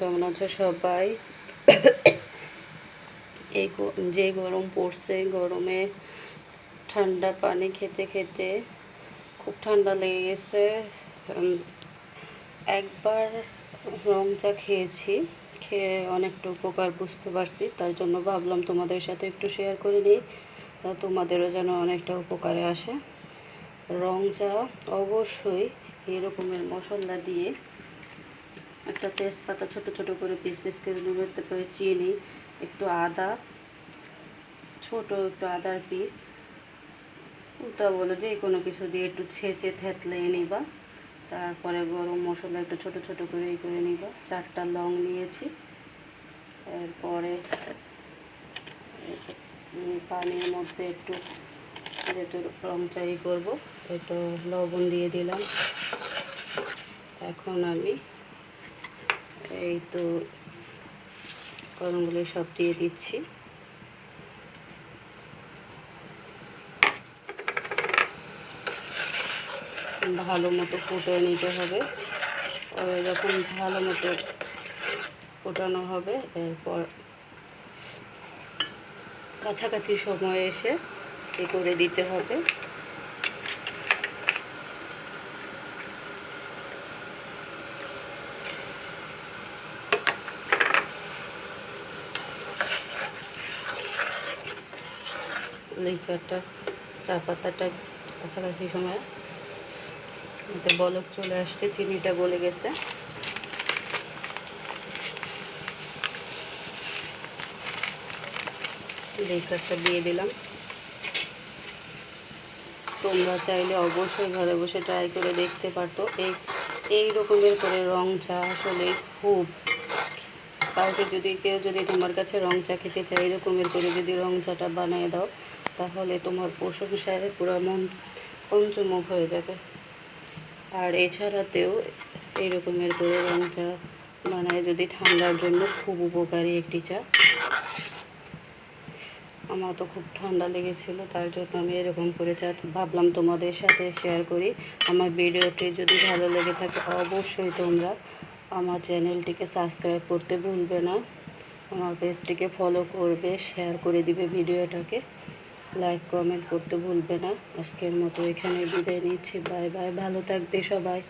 কেমন আছে সবাই? এই যে গরম পড়ছে, গরমে ঠান্ডা পানি খেতে খেতে খুব ঠান্ডা লেগে গেছে। একবার রং চা খেয়েছি, খেয়ে অনেকটা উপকার বুঝতে পারছি, তার জন্য ভাবলাম তোমাদের সাথে একটু শেয়ার করে নিই। তোমাদেরও যেন অনেকটা উপকারে আসে। রং চা অবশ্যই এরকমের মশলা দিয়ে একটা তেজপাতা ছোট ছোট করে পিস পিস করে নেবে তারপরে চিনি, একটু আদা, ছোট একটু আদার পিস। ওটা বলো যে কোনো কিছু দিয়ে একটু ছেঁচে থেতলে নিবা, তারপরে গরম মশলা একটু ছোট ছোট করে এই করে নিবা। চারটা লং নিয়েছি, এরপরে পানির মধ্যে একটু যেহেতু রং চাই করব, একটু লবণ দিয়ে দিলাম। এখন আমি এই তো গরমগুলো সব দিয়ে দিচ্ছি। ভালো মতো ফুটে নিতে হবে। যখন ভালো মতো ফোটানো হবে, এরপর কাছাকাছি সময় এসে এ করে দিতে হবে? লিকারটা চা পাতাটা কাছাকাছি সময়। এতে বলক চলে আসছে, চিনিটা গলে গেছে। লিকারটা দিয়ে দিলাম। তোমরা চাইলে অবশ্যই ঘরে বসে ট্রাই করে দেখতে পারতো। এই এই রকমের করে রং চা আসলে খুব কাউকে যদি, কেউ যদি তোমার কাছে রং চা খেতে চায়, এরকমের করে যদি রং চাটা বানিয়ে দাও তাহলে তোমার প্রশংসায় পুরো মন পঞ্চমুখ হয়ে যাবে। আর এছাড়াতেও এই রকমের করে রং চা বানায় যদি ঠান্ডার জন্য খুব উপকারী একটি চা। আমার তো খুব ঠান্ডা লেগেছিল, তার জন্য আমি এরকম করে চা ভাবলাম তোমাদের সাথে শেয়ার করি। আমার ভিডিওটি যদি ভালো লেগে থাকে অবশ্যই তোমরা আমার চ্যানেলটিকে সাবস্ক্রাইব করতে ভুলবে না। আমার পেজটিকে ফলো করবে শেয়ার করে দিবে ভিডিওটাকে। লাইক কমেন্ট করতে ভুলবে না। আজকের মতো এখানে বিদায় নিচ্ছি। বাই বাই ভালো থাকবে সবাই।